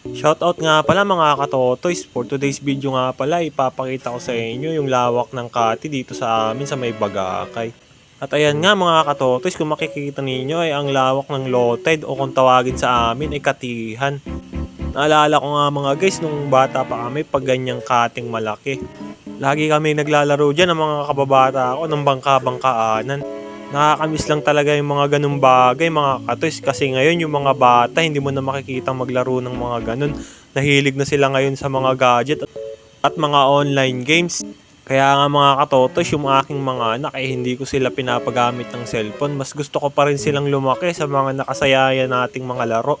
Shoutout nga pala mga katotoys. For today's video nga pala, ipapakita ko sa inyo yung lawak ng kati dito sa amin sa may Bagakay. At ayan nga mga katotoys, kung makikita ninyo ay ang lawak ng loted o kung tawagin sa amin ay katihan. Naalala ko nga mga guys, nung bata pa kami, pag ganyang kating malaki. Lagi kami naglalaro dyan ng mga kababata ko ng bangka-bangkaanan. Nakakamiss lang talaga yung mga ganung bagay mga katoys kasi ngayon yung mga bata hindi mo na makikita maglaro ng mga ganun. Nahilig na sila ngayon sa mga gadget at mga online games. Kaya nga mga katotos, yung aking mga anak ay hindi ko sila pinapagamit ng cellphone. Mas gusto ko pa rin silang lumaki sa mga nakasayaya nating mga laro.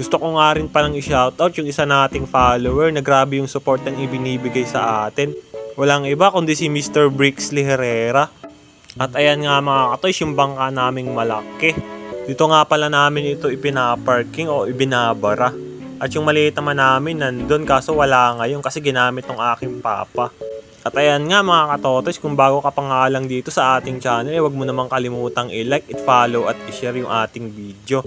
Gusto ko nga rin palang i-shoutout yung isa nating follower na grabe yung support ang ibinibigay sa atin. Walang iba kundi si Mr. Brixley Herrera. At ayan nga mga katoys, yung bangka naming malaki. Dito nga pala namin ito ipinaparking o ibinabara. At yung maliit naman namin nandun kaso wala ngayon kasi ginamit ng aking papa. At ayan nga mga katotoys, kung bago ka pa nga lang dito sa ating channel, eh, wag mo namang kalimutang i-like, i-follow at i-share yung ating video.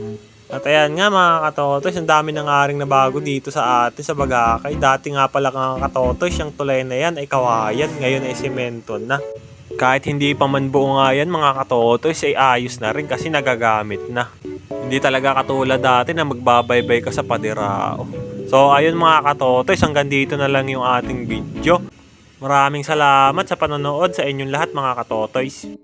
At ayan nga mga katotoys, ang dami na nga rin na bago dito sa atin sa Bagakay. Dati nga pala mga katotoys, yung tulay na yan ay kawayan, ngayon ay semento na. Kahit hindi pa man buo nga yan mga katotoys ay ayos na rin kasi nagagamit na. Hindi talaga katulad dati na magbabaybay ka sa padirao. So ayun mga katotoys, hanggang dito na lang yung ating video. Maraming salamat sa panonood sa inyong lahat mga katotoys.